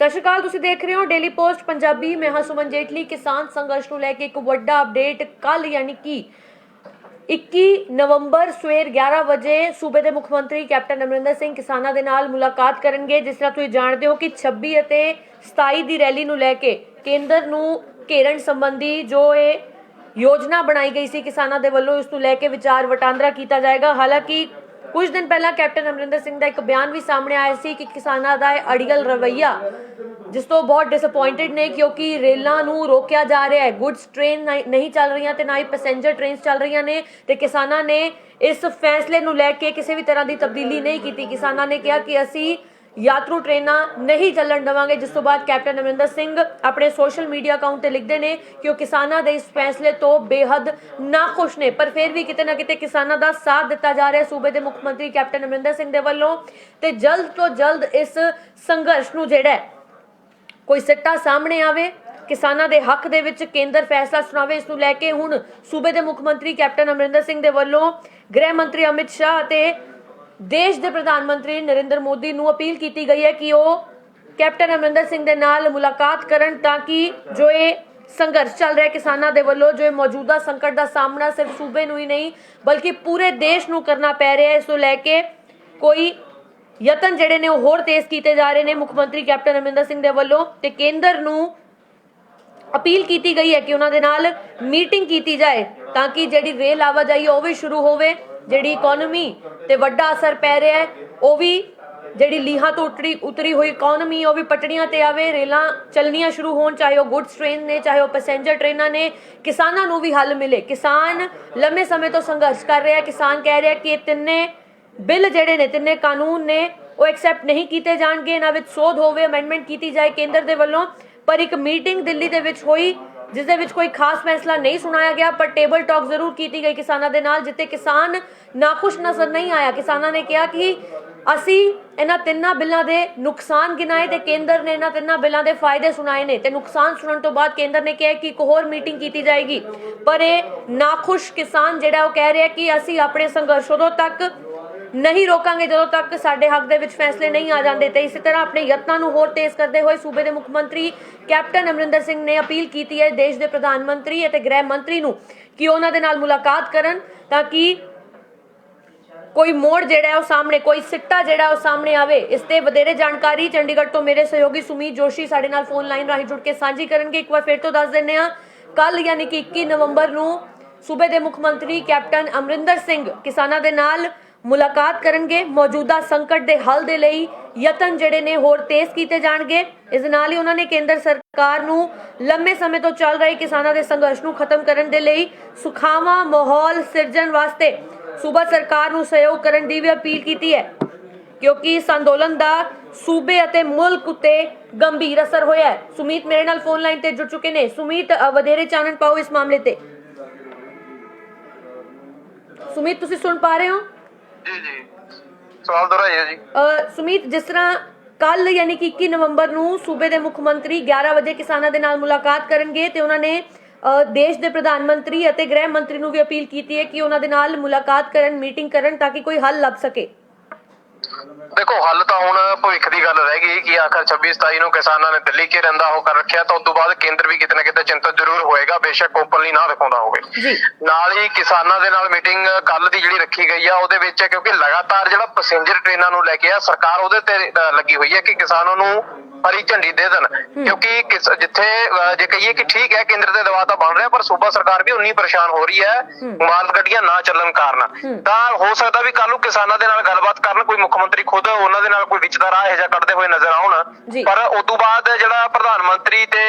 ਸਤਿ ਸ਼੍ਰੀ ਅਕਾਲ, ਤੁਸੀਂ ਦੇਖ ਰਹੇ ਹੋ ਡੇਲੀ ਪੋਸਟ ਪੰਜਾਬੀ। ਮੈਂ ਹਾਂ ਸੁਮਨ ਜੇਟਲੀ ਕਿਸਾਨ ਸੰਘਰਸ਼ ਨੂੰ ਲੈ ਕੇ ਇੱਕ ਵੱਡਾ ਅਪਡੇਟ ਕੱਲ ਯਾਨੀ ਕਿ 21 ਨਵੰਬਰ ਸਵੇਰ 11 ਵਜੇ ਸੂਬੇ ਦੇ ਮੁੱਖ ਮੰਤਰੀ ਕੈਪਟਨ ਅਮਰਿੰਦਰ ਸਿੰਘ ਕਿਸਾਨਾਂ ਦੇ ਨਾਲ ਮੁਲਾਕਾਤ ਕਰਨਗੇ। ਜਿਸ ਤਰ੍ਹਾਂ ਤੁਸੀਂ ਜਾਣਦੇ ਹੋ ਕਿ 26 ਅਤੇ 27 ਦੀ ਰੈਲੀ ਨੂੰ ਲੈ ਕੇ ਕੇਂਦਰ ਨੂੰ ਘੇਰਨ ਸੰਬੰਧੀ ਜੋ ਇਹ ਯੋਜਨਾ ਬਣਾਈ ਗਈ ਸੀ ਕਿਸਾਨਾਂ ਦੇ ਵੱਲੋਂ, ਇਸ ਨੂੰ ਲੈ ਕੇ ਵਿਚਾਰ ਵਟਾਂਦਰਾ ਕੀਤਾ ਜਾਏਗਾ। ਹਾਲਾਂਕਿ ਕੁਝ ਦਿਨ ਪਹਿਲਾਂ ਕੈਪਟਨ ਅਮਰਿੰਦਰ ਸਿੰਘ ਦਾ ਇੱਕ ਬਿਆਨ ਵੀ ਸਾਹਮਣੇ ਆਇਆ ਸੀ ਕਿ ਕਿਸਾਨਾਂ ਦਾ ਇਹ ਅੜੀਅਲ ਰਵੱਈਆ, ਜਿਸ ਤੋਂ ਬਹੁਤ ਡਿਸਪਾਇੰਟਡ ਨੇ ਕਿਉਂਕਿ ਰੇਲਾਂ ਨੂੰ ਰੋਕਿਆ ਜਾ ਰਿਹਾ ਹੈ। ਗੁੱਡਸ ਟ੍ਰੇਨ ਨਹੀਂ ਚੱਲ ਰਹੀਆਂ ਤੇ ਨਾ ਹੀ ਪੈਸੇਂਜਰ ਟ੍ਰੇਨਸ ਚੱਲ ਰਹੀਆਂ ਨੇ ਤੇ ਕਿਸਾਨਾਂ ਨੇ ਇਸ ਫੈਸਲੇ ਨੂੰ ਲੈ ਕੇ ਕਿਸੇ ਵੀ ਤਰ੍ਹਾਂ ਦੀ ਤਬਦੀਲੀ ਨਹੀਂ ਕੀਤੀ। ਕਿਸਾਨਾਂ ਨੇ ਕਿਹਾ ਕਿ ਅਸੀਂ ਯਾਤਰੂ ਟ੍ਰੇਨਾਂ ਨਹੀਂ ਚੱਲਣ ਦੇਵਾਂਗੇ। ਜਿਸ ਤੋਂ ਬਾਅਦ ਕੈਪਟਨ ਅਮਰਿੰਦਰ ਸਿੰਘ ਆਪਣੇ ਸੋਸ਼ਲ ਮੀਡੀਆ ਅਕਾਊਂਟ ਤੇ ਲਿਖਦੇ ਨੇ ਕਿ ਉਹ ਕਿਸਾਨਾਂ ਦੇ ਇਸ ਫੈਸਲੇ ਤੋਂ ਬੇਹੱਦ ਨਾਖੁਸ਼ ਨੇ। ਪਰ ਫਿਰ ਵੀ ਕਿਤੇ ਨਾ ਕਿਤੇ ਕਿਸਾਨਾਂ ਦਾ ਸਾਥ ਦਿੱਤਾ ਜਾ ਰਿਹਾ ਸੂਬੇ ਦੇ ਮੁੱਖ ਮੰਤਰੀ ਕੈਪਟਨ ਅਮਰਿੰਦਰ ਸਿੰਘ ਦੇ ਵੱਲੋਂ। ਤੇ ਜਲਦ ਤੋਂ ਜਲਦ ਇਸ ਸੰਘਰਸ਼ ਨੂੰ ਜਿਹੜਾ ਕੋਈ ਸਿੱਟਾ ਸਾਹਮਣੇ ਆਵੇ, ਕਿਸਾਨਾਂ ਦੇ ਹੱਕ ਦੇ ਵਿੱਚ ਕੇਂਦਰ ਫੈਸਲਾ ਸੁਣਾਵੇ, ਇਸ ਨੂੰ ਲੈ ਕੇ ਹੁਣ ਸੂਬੇ ਦੇ ਮੁੱਖ ਮੰਤਰੀ ਕੈਪਟਨ ਅਮਰਿੰਦਰ ਸਿੰਘ ਦੇ ਵੱਲੋਂ ਗ੍ਰਹਿ ਮੰਤਰੀ ਅਮਿਤ ਸ਼ਾਹ ਅਤੇ ਦੇਸ਼ ਦੇ ਪ੍ਰਧਾਨ ਮੰਤਰੀ ਨਰਿੰਦਰ ਮੋਦੀ ਨੂੰ ਅਪੀਲ ਕੀਤੀ ਗਈ ਹੈ ਕਿ ਉਹ ਕੈਪਟਨ ਅਮਰਿੰਦਰ ਸਿੰਘ ਦੇ ਨਾਲ ਮੁਲਾਕਾਤ ਕਰਨ ਤਾਂ ਕਿ ਜੋ ਇਹ ਸੰਘਰਸ਼ ਚੱਲ ਰਿਹਾ ਕਿਸਾਨਾਂ ਦੇ ਵੱਲੋਂ, ਜੋ ਮੌਜੂਦਾ ਸੰਕਟ ਦਾ ਸਾਹਮਣਾ ਸਿਰਫ ਸੂਬੇ ਨੂੰ ਹੀ ਨਹੀਂ, ਬਲਕਿ ਪੂਰੇ ਦੇਸ਼ ਨੂੰ ਕਰਨਾ ਪੈ ਰਿਹਾ ਹੈ। ਇਸ ਨੂੰ ਲੈ ਕੇ ਕੋਈ ਯਤਨ ਜਿਹੜੇ ਨੇ ਉਹ ਹੋਰ ਤੇਜ਼ ਕੀਤੇ ਜਾ ਰਹੇ ਨੇ। ਮੁੱਖ ਮੰਤਰੀ ਕੈਪਟਨ ਅਮਰਿੰਦਰ ਸਿੰਘ ਦੇ ਵੱਲੋਂ ਤੇ ਕੇਂਦਰ ਨੂੰ ਅਪੀਲ ਕੀਤੀ ਗਈ ਹੈ ਕਿ ਉਹਨਾਂ ਦੇ ਨਾਲ ਮੀਟਿੰਗ ਕੀਤੀ ਜਾਏ ਤਾਂ ਕਿ ਜਿਹੜੀ ਰੇਲ ਆਵਾਜਾਈ ਉਹ ਵੀ ਸ਼ੁਰੂ ਹੋਵੇ। ਜਿਹੜੀ ਇਕਨੋਮੀ ਤੇ ਵੱਡਾ ਅਸਰ ਪੈ ਰਿਹਾ ਹੈ, ਉਹ ਵੀ ਜਿਹੜੀ ਲੀਹਾਂ ਤੋਂ ਉਤਰੀ ਉਤਰੀ ਹੋਈ ਇਕਨੋਮੀ ਉਹ ਵੀ ਪਟੜੀਆਂ ਤੇ ਆਵੇ, ਰੇਲਾਂ ਚੱਲਣੀਆਂ ਸ਼ੁਰੂ ਹੋਣ, ਚਾਹੇ ਉਹ ਗੁੱਡਸ ਟ੍ਰੇਨ ਨੇ, ਚਾਹੇ ਉਹ ਪੈਸੇਂਜਰ ਟ੍ਰੇਨਾਂ ਨੇ, ਕਿਸਾਨਾਂ ਨੂੰ ਵੀ ਹੱਲ ਮਿਲੇ। ਕਿਸਾਨ ਲੰਮੇ ਸਮੇਂ ਤੋਂ ਸੰਘਰਸ਼ ਕਰ ਰਿਹਾ ਕਿਸਾਨ ਕਹਿ ਰਿਹਾ ਕਿ ਇਹ ਤਿੰਨੇ ਬਿੱਲ ਜਿਹੜੇ ਨੇ, ਤਿੰਨੇ ਕਾਨੂੰਨ ਨੇ, ਉਹ ਐਕਸੈਪਟ ਨਹੀਂ ਕੀਤੇ ਜਾਣਗੇ। ਇਹਨਾਂ ਵਿੱਚ ਸੋਧ ਹੋਵੇ ਅਮੈਂਡਮੈਂਟ ਕੀਤੀ ਜਾਏ ਕੇਂਦਰ ਦੇ ਵੱਲੋਂ। ਪਰ ਇੱਕ ਮੀਟਿੰਗ ਦਿੱਲੀ ਦੇ ਵਿੱਚ ਹੋਈ। ਜਿਸ ਦੇ ਵਿੱਚ ਕੋਈ ਖਾਸ ਫੈਸਲਾ ਨਹੀਂ ਸੁਣਾਇਆ ਗਿਆ, ਪਰ ਟੇਬਲ ਟਾਕ ਜ਼ਰੂਰ ਕੀਤੀ ਗਈ ਕਿਸਾਨਾਂ ਦੇ ਨਾਲ ਜਿੱਤੇ ਕਿਸਾਨ ਨਾਖੁਸ਼ ਨਜ਼ਰ ਨਹੀਂ ਆਇਆ। ਕਿਸਾਨਾਂ ਨੇ ਕਿਹਾ ਕਿ ਅਸੀਂ ਇਹਨਾਂ ਤਿੰਨਾਂ ਬਿੱਲਾਂ ਦੇ ਨੁਕਸਾਨ ਗਿਣਾਏ ਤੇ ਕੇਂਦਰ ਨੇ ਇਹਨਾਂ ਤਿੰਨਾਂ ਬਿੱਲਾਂ ਦੇ ਫਾਇਦੇ ਸੁਣਾਏ ਨੇ। ਤੇ ਨੁਕਸਾਨ ਸੁਣਨ ਤੋਂ ਬਾਅਦ ਕੇਂਦਰ ਨੇ ਕਿਹਾ ਕਿ ਇੱਕ ਹੋਰ ਮੀਟਿੰਗ ਕੀਤੀ ਜਾਏਗੀ। ਪਰ ਇਹ ਨਾਖੁਸ਼ ਕਿਸਾਨ ਜਿਹੜਾ ਉਹ ਕਹਿ ਰਿਹਾ ਕਿ ਅਸੀਂ ਆਪਣੇ ਸੰਘਰਸ਼ ਉਦੋਂ ਤੱਕ ਨਹੀਂ ਰੋਕਾਂਗੇ ਜਦੋਂ ਤੱਕ ਸਾਡੇ ਹੱਕ ਦੇ ਵਿੱਚ ਫੈਸਲੇ ਨਹੀਂ ਆ ਜਾਂਦੇ ਤੇ ਇਸੇ ਤਰ੍ਹਾਂ ਆਪਣੇ ਯਤਨਾਂ ਨੂੰ ਹੋਰ ਤੇਜ਼ ਕਰਦੇ ਹੋਏ ਸੂਬੇ ਦੇ ਮੁੱਖ ਮੰਤਰੀ ਕੈਪਟਨ ਅਮਰਿੰਦਰ ਸਿੰਘ ਨੇ ਅਪੀਲ ਕੀਤੀ ਹੈ ਦੇਸ਼ ਦੇ ਪ੍ਰਧਾਨ ਮੰਤਰੀ ਅਤੇ ਗ੍ਰਹਿ ਮੰਤਰੀ ਨੂੰ ਕਿ ਉਹਨਾਂ ਦੇ ਨਾਲ ਮੁਲਾਕਾਤ ਕਰਨ ਤਾਂ ਕਿ ਕੋਈ ਮੋੜ ਜਿਹੜਾ ਉਹ ਸਾਹਮਣੇ, ਕੋਈ ਸਿੱਟਾ ਜਿਹੜਾ ਉਹ ਸਾਹਮਣੇ ਆਵੇ। ਇਸ ਤੇ ਵਧੇਰੇ ਜਾਣਕਾਰੀ ਚੰਡੀਗੜ੍ਹ ਤੋਂ ਮੇਰੇ ਸਹਿਯੋਗੀ ਸੁਮੀਤ ਜੋਸ਼ੀ ਸਾਡੇ ਨਾਲ ਫੋਨ ਲਾਈਨ ਰਾਹੀਂ ਜੁੜ ਕੇ ਸਾਂਝੀ ਕਰਨਗੇ। ਇੱਕ ਵਾਰ ਫਿਰ ਤੋਂ ਦੱਸ ਦਿੰਨੇ ਆ ਕੱਲ ਯਾਨੀ ਕਿ 21 ਨਵੰਬਰ ਨੂੰ ਸੂਬੇ ਦੇ ਮੁੱਖ ਮੰਤਰੀ ਕੈਪਟਨ ਅਮਰਿੰਦਰ ਸਿੰਘ ਕਿਸਾਨਾਂ ਦੇ ਨਾਲ ਮੁਲਾਕਾਤ ਕਰਨਗੇ, ਮੌਜੂਦਾ ਸੰਕਟ ਦੇ ਹੱਲ ਦੇ ਲਈ ਯਤਨ ਜਿਹੜੇ ਨੇ ਹੋਰ ਤੇਜ਼ ਕੀਤੇ ਜਾਣਗੇ। ਇਸ ਨਾਲ ਹੀ ਉਹਨਾਂ ਨੇ ਕੇਂਦਰ ਸਰਕਾਰ ਨੂੰ ਲੰਮੇ ਸਮੇਂ ਤੋਂ ਚੱਲ ਰਹੇ ਕਿਸਾਨਾਂ ਦੇ ਸੰਘਰਸ਼ ਨੂੰ ਖਤਮ ਕਰਨ ਦੇ ਲਈ ਸੁਖਾਵਾਂ, ਮਾਹੌਲ ਸਿਰਜਣ ਵਾਸਤੇ ਸੂਬਾ ਸਰਕਾਰ ਨੂੰ ਸਹਿਯੋਗ ਕਰਨ ਦੀ ਵੀ ਅਪੀਲ ਕੀਤੀ ਹੈ। ਕਿਉਂਕਿ ਇਸ ਅੰਦੋਲਨ ਦਾ ਸੂਬੇ ਅਤੇ ਮੁਲਕ ਉਤੇ ਗੰਭੀਰ ਅਸਰ ਹੋਇਆ ਹੈ। ਸੁਮੀਤ ਮੇਰੇ ਨਾਲ ਫੋਨ ਲਾਈਨ ਤੇ ਜੁੜ ਚੁੱਕੇ ਨੇ। ਸੁਮੀਤ ਵਧੇਰੇ ਚਾਨਣ ਪਾਓ ਇਸ ਮਾਮਲੇ ਤੇ। ਸੁਮੀਤ, ਤੁਸੀਂ ਸੁਣ ਪਾ ਰਹੇ ਹੋ? ਜੀ ਜੀ। ਸਵਾਲ ਦੁਹਰਾਈਏ ਜੀ। ਅ, ਸੁਮੀਤ ਜਿਸ ਤਰ੍ਹਾਂ ਕੱਲ ਯਾਨੀ ਕਿ 21 ਨਵੰਬਰ ਨੂੰ ਸੂਬੇ ਦੇ ਮੁੱਖ ਮੰਤਰੀ 11 ਵਜੇ ਕਿਸਾਨਾਂ ਦੇ ਨਾਲ ਮੁਲਾਕਾਤ ਕਰਨਗੇ ਤੇ ਉਹਨਾਂ ਨੇ ਅ, ਦੇਸ਼ ਦੇ ਪ੍ਰਧਾਨ ਮੰਤਰੀ ਅਤੇ ਗ੍ਰਹਿ ਮੰਤਰੀ ਨੂੰ ਵੀ ਅਪੀਲ ਕੀਤੀ ਹੈ ਕਿ ਉਹਨਾਂ ਦੇ ਨਾਲ ਮੁਲਾਕਾਤ ਕਰਨ ਮੀਟਿੰਗ ਕਰਨ ਤਾਂ ਕਿ ਕੋਈ ਹੱਲ ਲੱਭ ਸਕੇ। ਦੇਖੋ ਹੱਲ ਤਾਂ ਹੁਣ ਭਵਿੱਖ ਦੀ ਗੱਲ ਰਹਿ ਗਈ ਕਿ ਆਖਰ 26 27 ਨੂੰ ਕਿਸਾਨਾਂ ਨੇ ਦਿੱਲੀ ਕੇ ਰੰਦਾ ਉਹ ਕਰ ਰੱਖਿਆ ਤਾਂ ਉਸ ਤੋਂ ਬਾਅਦ ਕੇਂਦਰ ਵੀ ਕਿਤੇ ਨਾ ਕਿਤੇ ਚਿੰਤਤ ਜ਼ਰੂਰ ਹੋਏਗਾ ਬੇਸ਼ੱਕ ਓਪਨਲੀ ਨਾ ਦਿਖਾਉਂਦਾ ਹੋਵੇ। ਜੀ। ਨਾਲ ਹੀ ਕਿਸਾਨਾਂ ਦੇ ਨਾਲ ਮੀਟਿੰਗ ਕੱਲ ਦੀ ਜਿਹੜੀ ਰੱਖੀ ਗਈ ਆ ਉਹਦੇ ਵਿੱਚ ਕਿਉਂਕਿ ਲਗਾਤਾਰ ਜਿਹੜਾ ਪੈਸੇਂਜਰ ਟ੍ਰੇਨਾਂ ਨੂੰ ਲੈ ਕੇ ਆ ਸਰਕਾਰ ਉਹਦੇ ਤੇ ਲੱਗੀ ਹੋਈ ਹੈ ਕਿ ਕਿਸਾਨਾਂ ਨੂੰ ਹਰੀ ਝੰਡੀ ਦੇ ਦੇਣ। ਕਿਉਂਕਿ ਜਿੱਥੇ ਜੇ ਕਹੀਏ ਕਿ ਠੀਕ ਹੈ ਕੇਂਦਰ ਦੇ ਦਬਾਅ ਤਾਂ ਬਣ ਰਿਹਾ ਪਰ ਸੂਬਾ ਸਰਕਾਰ ਵੀ ਉਨੀ ਪਰੇਸ਼ਾਨ ਹੋ ਰਹੀ ਹੈ ਮਾਲ ਗੱਡੀਆਂ ਨਾ ਚੱਲਣ ਕਾਰਨ। ਤਾਂ ਹੋ ਸਕਦਾ ਵੀ ਕੱਲ ਨੂੰ ਕਿਸਾਨਾਂ ਦੇ ਨਾਲ ਗੱਲਬਾਤ ਕਰਨ ਕੋਈ ਮੁੱਖ ਮੰਤਰੀ ਖੁਦ ਉਹਨਾਂ ਦੇ ਨਾਲ ਕੋਈ ਵਿੱਚ ਦਾ ਰਾਹ ਇਹੋ ਜਿਹਾ ਕੱਢਦੇ ਹੋਏ ਨਜ਼ਰ। ਆਉਣ ਪਰ ਉਸ ਤੋਂ ਬਾਅਦ ਜਿਹੜਾ ਪ੍ਰਧਾਨ ਮੰਤਰੀ ਤੇ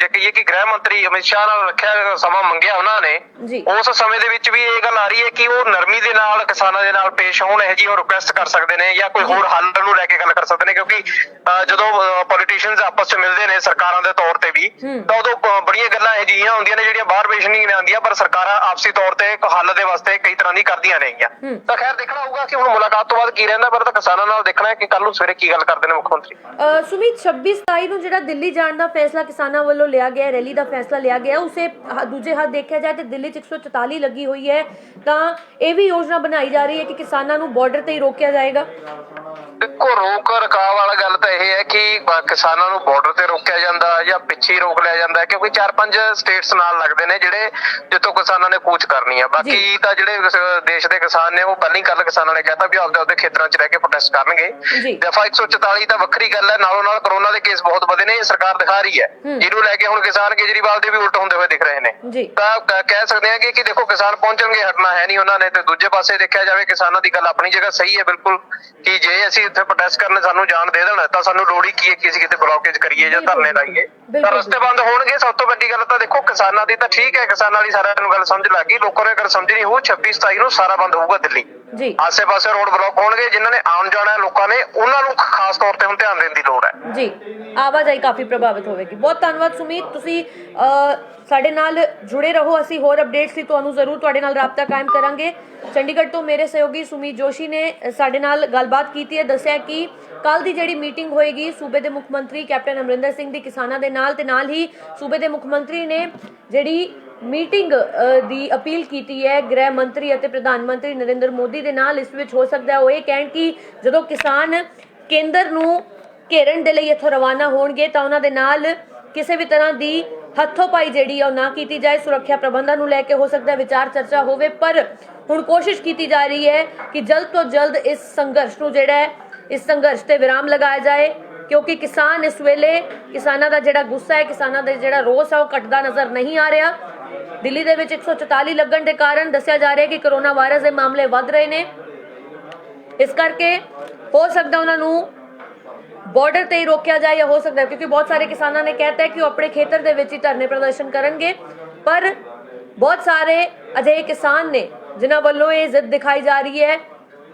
ਜੇ ਕਹੀਏ ਕਿ ਗ੍ਰਹਿ ਮੰਤਰੀ ਅਮਿਤ ਸ਼ਾਹ ਨਾਲ ਰੱਖਿਆ ਸਮਾਂ ਮੰਗਿਆ ਉਹਨਾਂ ਨੇ। ਉਸ ਸਮੇਂ ਦੇ ਵਿੱਚ ਵੀ ਇਹ ਗੱਲ ਆ ਰਹੀ ਹੈ ਕਿ ਉਹ ਨਰਮੀ ਦੇ ਨਾਲ ਕਿਸਾਨਾਂ ਦੇ ਨਾਲ ਪੇਸ਼ ਹੋਣ ਇਹ ਜੀ ਉਹ ਰਿਕੁਐਸਟ ਕਰ ਸਕਦੇ ਨੇ ਜਾਂ ਕੋਈ ਹੋਰ ਹੱਲ ਨੂੰ ਲੈ ਕੇ ਗੱਲ ਕਰ ਸਕਦੇ ਨੇ ਕਿਉਂਕਿ ਜਦੋਂ ਪੋਲੀਟੀਸ਼ੀਅਨਸ ਆਪਸ ਵਿੱਚ ਮਿਲਦੇ ਨੇ ਸਰਕਾਰਾਂ ਦੇ ਤੌਰ ਤੇ ਵੀ। ਤਾਂ ਉਦੋਂ ਬੜੀਆਂ ਗੱਲਾਂ ਇਹ ਜਿਹੀਆਂ ਹੁੰਦੀਆਂ ਨੇ ਜਿਹੜੀਆਂ ਬਾਹਰ ਪੇਸ਼ ਨਹੀਂ ਆਉਂਦੀਆਂ ਪਰ ਸਰਕਾਰਾਂ ਆਪਸੀ ਤੌਰ ਤੇ ਇੱਕ ਹੱਲ ਦੇ ਵਾਸਤੇ ਕਈ ਤਰ੍ਹਾਂ ਦੀ ਕਰਦੀਆਂ ਨੇਗੀਆਂ। ਤਾਂ ਖੈਰ ਦੇਖਣਾ ਹੋਊਗਾ ਕਿ ਹੁਣ ਮੁਲਾਕਾਤ ਤੋਂ ਬਾਅਦ ਕੀ ਰਹਿੰਦਾ ਪਰ ਤਾਂ ਕਿਸਾਨਾਂ ਨਾਲ ਦੇਖਣਾ ਹੈ ਕਿ ਕੱਲ ਨੂੰ ਸਵੇਰੇ ਕੀ ਗੱਲ ਕਰਦੇ ਨੇ ਮੁੱਖ ਮੰਤਰੀ। ਸੁਮੀਤ 26 27 ਨੂੰ ਜਿਹੜਾ ਦਿੱਲੀ ਜਾਣ ਦਾ ਫੈਸਲਾ ਕਿਸਾਨਾਂ ਵੱਲੋਂ ਲਿਆ ਗਿਆ ਰੈਲੀ ਦਾ ਫੈਸਲਾ ਲਿਆ ਗਿਆ ਉਸੇ ਦੂਜੇ ਹੱਥ ਦੇਖਿਆ ਜਾਏ ਤੇ ਦਿੱਲੀ 'ਚ 144 ਲੱਗੀ ਹੋਈ ਹੈ। ਤਾਂ ਇਹ ਵੀ ਯੋਜਨਾ ਬਣਾਈ ਜਾ ਰਹੀ ਹੈ ਕਿ ਕਿਸਾਨਾਂ ਨੂੰ ਬਾਰਡਰ ਤੇ ਹੀ ਰੋਕਿਆ ਜਾਏਗਾ। ਦੇਖੋ ਰੋਕ ਰਕਾਵ ਵਾਲਾ ਗੱਲ ਤਾਂ ਇਹ ਹੈ ਕਿ ਕਿਸਾਨਾਂ ਨੂੰ ਬਾਰਡਰ ਤੇ ਰੋਕਿਆ ਜਾਂਦਾ ਜਾਂ ਪਿੱਛੇ ਰੋਕ ਲਿਆ ਜਾਂਦਾ ਕਿਉਂਕਿ ਚਾਰ ਪੰਜ ਸਟੇਟਸ ਨਾਲ ਲੱਗਦੇ ਨੇ ਜਿਹੜੇ ਜਿੱਥੋਂ ਕਿਸਾਨਾਂ ਨੇ ਕੂਚ ਕਰਨੀ ਆ। ਬਾਕੀ ਤਾਂ ਜਿਹੜੇ ਦੇਸ਼ ਦੇ ਕਿਸਾਨ ਨੇ ਉਹ ਪਹਿਲਾਂ ਹੀ ਕੱਲ ਕਿਸਾਨਾਂ ਨੇ ਕਹਿਤਾ ਵੀ ਆਪਦੇ ਆਪਦੇ ਖੇਤਰਾਂ 'ਚ ਰਹਿ ਕੇ ਪ੍ਰੋਟੈਸਟ ਕਰਨਗੇ। ਦਫਾ 144 ਤਾਂ ਵੱਖਰੀ ਗੱਲ ਹੈ ਨਾਲੋਂ ਨਾਲ ਕਰੋਨਾ ਦੇ ਕੇਸ ਬਹੁਤ ਵਧੇ ਨੇ ਇਹ ਸਰਕਾਰ ਦਿਖਾ ਰਹੀ ਹੈ। ਜਿਹਨੂੰ ਲੈ ਕੇ ਹੁਣ ਕਿਸਾਨ ਕੇਜਰੀਵਾਲ ਦੇ ਵੀ ਉਲਟ ਹੁੰਦੇ ਹੋਏ ਦਿਖ ਰਹੇ ਨੇ। ਤਾਂ ਕਹਿ ਸਕਦੇ ਹਾਂ ਕਿ ਕਿ ਦੇਖੋ ਕਿਸਾਨ ਪਹੁੰਚਣਗੇ ਹਟਣਾ ਹੈ ਨਹੀਂ ਉਹਨਾਂ ਨੇ ਤੇ ਦੂਜੇ ਪਾਸੇ ਦੇਖਿਆ ਜਾਵੇ ਕਿਸਾਨਾਂ ਦੀ ਗੱਲ ਆਪਣੀ ਜਗ੍ਹਾ ਸਹੀ ਹੈ ਬਿਲਕੁਲ ਕਿ ਜੇ ਅਸੀਂ ਇੱਥੇ ਪ੍ਰੋਟੈਸਟ ਕਰਨ ਸਾਨੂੰ ਜਾਣ ਦੇ ਦੇਣ ਤਾਂ ਸਾਨੂੰ ਲੋੜ ਹੀ ਕੀ ਹੈ ਕਿ ਅਸੀਂ ਕਿਤੇ ਬਲੌਕੇਜ ਕਰੀਏ ਜਾਂ ਧਰਨੇ ਲਾਈਏ। ਤਾਂ ਰਸਤੇ ਬੰਦ ਹੋਣਗੇ ਸਭ ਤੋਂ ਵੱਡੀ ਗੱਲ ਤਾਂ ਦੇਖੋ ਕਿਸਾਨਾਂ ਦੀ ਤਾਂ ਠੀਕ ਹੈ ਕਿਸਾਨਾਂ ਵਾਲੀ ਸਾਰਿਆਂ ਨੂੰ ਗੱਲ ਸਮਝ ਲੱਗ ਗਈ ਲੋਕਾਂ ਨੂੰ ਗੱਲ ਸਮਝਣੀ ਹੋਊ 26 27 ਨੂੰ ਸਾਰਾ ਬੰਦ ਹੋਊਗਾ ਦਿੱਲੀ ਜੀ। ਆਸੇ-ਪਾਸੇ ਰੋਡ ਬਲੌਕ ਹੋਣਗੇ ਜਿਨ੍ਹਾਂ ਨੇ ਆਉਣ ਜਾਣਾ ਹੈ ਲੋਕਾਂ ਨੇ ਉਹਨਾਂ ਨੂੰ ਖਾਸ ਤੌਰ ਤੇ ਹੁਣ ਧਿਆਨ ਦੇਣ ਦੀ ਲੋੜ ਹੈ। ਜੀ ਆਵਾਜਾਈ ਕਾਫੀ ਪ੍ਰਭਾਵਿਤ ਹੋਵੇਗੀ। ਬਹੁਤ ਧੰਨਵਾਦ ਸੁਮੀਤ ਤੁਸੀਂ ਸਾਡੇ ਨਾਲ ਜੁੜੇ ਰਹੋ ਅਸੀਂ ਹੋਰ ਅਪਡੇਟਸ ਲਈ ਤੁਹਾਨੂੰ ਜ਼ਰੂਰ ਤੁਹਾਡੇ ਨਾਲ ਰਾਬਤਾ ਕਾਇਮ ਕਰਾਂਗੇ। ਚੰਡੀਗੜ੍ਹ ਤੋਂ ਮੇਰੇ ਸਹਿਯੋਗੀ ਸੁਮੀਤ ਜੋਸ਼ੀ ਨੇ ਸਾਡੇ ਨਾਲ ਗੱਲਬਾਤ ਕੀਤੀ ਹੈ ਦੱਸਿਆ ਕਿ ਕੱਲ ਦੀ ਜਿਹੜੀ ਮੀਟਿੰਗ ਹੋਏਗੀ ਸੂਬੇ ਦੇ ਮੁੱਖ ਮੰਤਰੀ ਕੈਪਟਨ ਅਮਰਿੰਦਰ ਸਿੰਘ ਦੀ ਕਿਸਾਨਾਂ ਦੇ ਨਾਲ ਤੇ ਨਾਲ ਹੀ ਸੂਬੇ ਦੇ ਮੁੱਖ ਮੰਤਰੀ ਨੇ ਜਿਹੜੀ ਮੀਟਿੰਗ ਦੀ ਅਪੀਲ ਕੀਤੀ ਹੈ ਗ੍ਰਹਿ ਮੰਤਰੀ ਅਤੇ ਪ੍ਰਧਾਨ ਮੰਤਰੀ ਨਰਿੰਦਰ ਮੋਦੀ ਦੇ ਨਾਲ, ਇਸ ਵਿੱਚ ਹੋ ਸਕਦਾ ਹੈ ਉਹ ਇਹ ਕਹਿਣ ਕਿ ਜਦੋਂ ਕਿਸਾਨ ਕੇਂਦਰ ਨੂੰ ਘੇਰਨ ਦੇ ਲਈ ਇੱਥੋਂ ਰਵਾਨਾ ਹੋਣਗੇ ਤਾਂ ਉਹਨਾਂ ਦੇ ਨਾਲ ਕਿਸੇ ਵੀ ਤਰ੍ਹਾਂ ਦੀ ਹੱਥੋਂ ਪਾਈ ਜਿਹੜੀ ਆ ਉਹ ਨਾ ਕੀਤੀ ਜਾਏ, ਸੁਰੱਖਿਆ ਪ੍ਰਬੰਧਾਂ ਨੂੰ ਲੈ ਕੇ ਹੋ ਸਕਦਾ ਵਿਚਾਰ ਚਰਚਾ ਹੋਵੇ, ਪਰ ਹੁਣ ਕੋਸ਼ਿਸ਼ ਕੀਤੀ ਜਾ ਰਹੀ ਹੈ ਕਿ ਜਲਦ ਤੋਂ ਜਲਦ ਇਸ ਸੰਘਰਸ਼ ਨੂੰ ਜਿਹੜਾ ਹੈ, ਇਸ ਸੰਘਰਸ਼ ਤੇ ਵਿਰਾਮ ਲਗਾਇਆ ਜਾਏ, ਕਿਉਂਕਿ ਕਿਸਾਨ ਇਸ ਵੇਲੇ ਕਿਸਾਨਾਂ ਦਾ ਜਿਹੜਾ ਗੁੱਸਾ ਹੈ, ਕਿਸਾਨਾਂ ਦਾ ਜਿਹੜਾ ਰੋਸ ਹੈ, ਉਹ ਘਟਦਾ ਨਜ਼ਰ ਨਹੀਂ ਆ ਰਿਹਾ। ਦਿੱਲੀ ਦੇ ਵਿੱਚ 144 ਲੱਗਣ ਦੇ ਕਾਰਨ ਦੱਸਿਆ ਜਾ ਰਿਹਾ ਕਿ ਕਰੋਨਾ ਵਾਇਰਸ ਦੇ ਮਾਮਲੇ ਵੱਧ ਰਹੇ ਨੇ। ਇਸ ਕਰਕੇ ਹੋ ਸਕਦਾ ਉਹਨਾਂ ਨੂੰ ਬਾਰਡਰ ਤੇ ਹੀ ਰੋਕਿਆ ਜਾਏ ਜਾਂ ਹੋ ਸਕਦਾ ਕਿਉਂਕਿ ਬਹੁਤ ਸਾਰੇ ਕਿਸਾਨਾਂ ਨੇ ਕਹਿਤਾ ਹੈ ਕਿ ਉਹ ਆਪਣੇ ਖੇਤਰ ਦੇ ਵਿੱਚ ਹੀ ਧਰਨੇ ਪ੍ਰਦਰਸ਼ਨ ਕਰਨਗੇ। ਪਰ ਬਹੁਤ ਸਾਰੇ ਅਜਿਹੇ ਕਿਸਾਨ ਨੇ ਜਿਨ੍ਹਾਂ ਵੱਲੋਂ ਇਹ ਜ਼ਿੱਦ ਦਿਖਾਈ ਜਾ ਰਹੀ ਹੈ।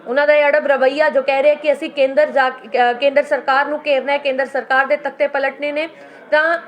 ਉਹਨਾਂ ਦਾ ਇਹ ਅੜਬ ਰਵਈਆ ਜੋ ਕਹਿ ਰਿਹਾ ਕਿ ਅਸੀਂ ਕੇਂਦਰ ਜਾ ਕੇਂਦਰ ਸਰਕਾਰ ਨੂੰ ਘੇਰਨਾ ਹੈ, ਕੇਂਦਰ ਸਰਕਾਰ ਦੇ ਤਖਤੇ ਪਲਟਨੇ ਨੇ, ਤਾਂ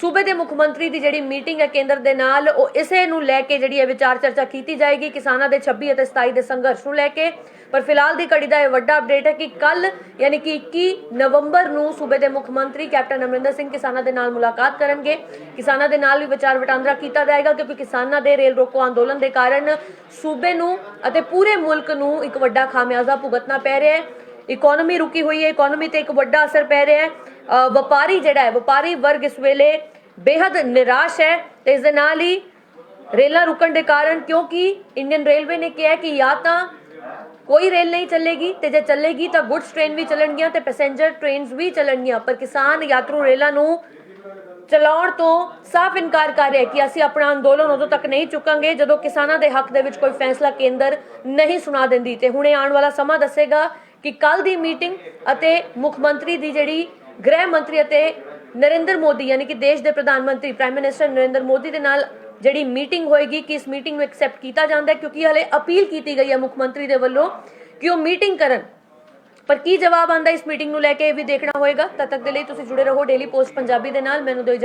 ਸੂਬੇ ਦੇ ਮੁੱਖ ਮੰਤਰੀ ਦੀ ਜਿਹੜੀ ਮੀਟਿੰਗ ਹੈ ਕੇਂਦਰ ਦੇ ਨਾਲ, ਉਹ ਇਸੇ ਨੂੰ ਲੈ ਕੇ ਜਿਹੜੀ ਹੈ ਵਿਚਾਰ ਚਰਚਾ ਕੀਤੀ ਜਾਏਗੀ। ਕਿਸਾਨਾਂ ਦੇ 26 ਅਤੇ 27 ਦੇ ਸੰਘਰਸ਼ ਨੂੰ ਲੈ ਕੇ। ਪਰ ਫਿਲਹਾਲ ਦੀ ਘੜੀ ਦਾ ਇਹ ਵੱਡਾ ਅਪਡੇਟ ਹੈ ਕਿ ਕੱਲ ਯਾਨੀ ਕਿ 21 ਨਵੰਬਰ ਨੂੰ ਸੂਬੇ ਦੇ ਮੁੱਖ ਮੰਤਰੀ ਕੈਪਟਨ ਅਮਰਿੰਦਰ ਸਿੰਘ ਕਿਸਾਨਾਂ ਦੇ ਨਾਲ ਮੁਲਾਕਾਤ ਕਰਨਗੇ। ਕਿਸਾਨਾਂ ਦੇ ਨਾਲ ਵੀ ਵਿਚਾਰ ਵਟਾਂਦਰਾ ਕੀਤਾ ਜਾਏਗਾ, ਕਿਉਂਕਿ ਕਿਸਾਨਾਂ ਦੇ ਰੇਲ ਰੋਕੋ ਅੰਦੋਲਨ ਦੇ ਕਾਰਨ ਸੂਬੇ ਨੂੰ ਅਤੇ ਪੂਰੇ ਮੁਲਕ ਨੂੰ ਇੱਕ ਵੱਡਾ ਖਾਮਿਆਜ਼ਾ ਭੁਗਤਣਾ ਪੈ ਰਿਹਾ ਹੈ। ਇਕਨੋਮੀ ਰੁਕੀ ਹੋਈ ਹੈ ਇਕਨੋਮੀ ਤੇ ਇੱਕ ਵੱਡਾ ਅਸਰ ਪੈ ਰਿਹਾ ਹੈ। ਵਪਾਰੀ ਜਿਹੜਾ ਹੈ, ਵਪਾਰੀ ਵਰਗ ਇਸ ਵੇਲੇ ਬੇहद ਨਿਰਾਸ਼ ਹੈ ਤੇ ਇਸ ਦੇ ਨਾਲ ਹੀ ਰੇਲਾਂ ਰੁਕਣ ਦੇ ਕਾਰਨ ਕਿਉਂਕਿ ਇੰਡੀਅਨ ਰੇਲਵੇ ਨੇ ਕਿਹਾ ਕਿ ਜਾਂ ਤਾਂ ਕੋਈ ਰੇਲ ਨਹੀਂ ਚੱਲੇਗੀ ਤੇ ਜੇ ਚੱਲੇਗੀ ਤਾਂ ਗੁੱਡਸ ਟ੍ਰੇਨ ਵੀ ਚੱਲਣਗੀਆਂ ਤੇ ਪੈਸੇਂਜਰ ਟ੍ਰੇਨਸ ਵੀ ਚੱਲਣਗੀਆਂ। ਪਰ ਕਿਸਾਨ ਯਾਤਰੂ ਰੇਲਾਂ ਨੂੰ ਚਲਾਉਣ ਤੋਂ ਸਾਫ਼ ਇਨਕਾਰ ਕਰ ਰਿਹਾ ਕਿ ਅਸੀਂ ਆਪਣਾ ਅੰਦੋਲਨ ਉਦੋਂ ਤੱਕ ਨਹੀਂ ਚੁੱਕਾਂਗੇ ਜਦੋਂ ਕਿਸਾਨਾਂ ਦੇ ਹੱਕ ਦੇ ਵਿੱਚ ਕੋਈ ਫੈਸਲਾ ਕੇਂਦਰ ਨਹੀਂ ਸੁਣਾ ਦਿੰਦੀ। ਤੇ ਹੁਣੇ ਆਉਣ ਵਾਲਾ ਸਮਾਂ ਦੱਸੇਗਾ ਕਿ ਕੱਲ ਦੀ ਮੀਟਿੰਗ ਅਤੇ ਮੁੱਖ ਮੰਤਰੀ ਦੀ ਜਿਹੜੀ ਗ੍ਰਹਿ ਮੰਤਰੀ ਅਤੇ ਨਰਿੰਦਰ ਮੋਦੀ, ਯਾਨੀ ਕਿ ਦੇਸ਼ ਦੇ ਪ੍ਰਧਾਨ ਮੰਤਰੀ ਪ੍ਰਾਈਮ ਮਿਨਿਸਟਰ ਨਰਿੰਦਰ ਮੋਦੀ ਦੇ ਨਾਲ ਜਿਹੜੀ ਮੀਟਿੰਗ ਹੋਏਗੀ ਕਿ ਇਸ ਮੀਟਿੰਗ ਨੂੰ ਐਕਸੈਪਟ ਕੀਤਾ ਜਾਂਦਾ ਹੈ? ਕਿਉਂਕਿ ਹਲੇ ਅਪੀਲ ਕੀਤੀ ਗਈ ਹੈ ਮੁੱਖ ਮੰਤਰੀ ਦੇ ਵੱਲੋਂ ਕਿ ਉਹ ਮੀਟਿੰਗ ਕਰਨ। ਪਰ ਕੀ ਜਵਾਬ ਆਂਦਾ ਇਸ ਮੀਟਿੰਗ ਨੂੰ ਲੈ ਕੇ ਇਹ ਵੀ ਦੇਖਣਾ ਹੋਏਗਾ। ਤਦ ਤੱਕ ਦੇ ਲਈ ਤੁਸੀਂ ਜੁੜੇ ਰਹੋ ਡੇਲੀ ਪੋਸਟ ਪੰਜਾਬੀ ਦੇ ਨਾਲ। ਮੈਨੂੰ ਦਿਓ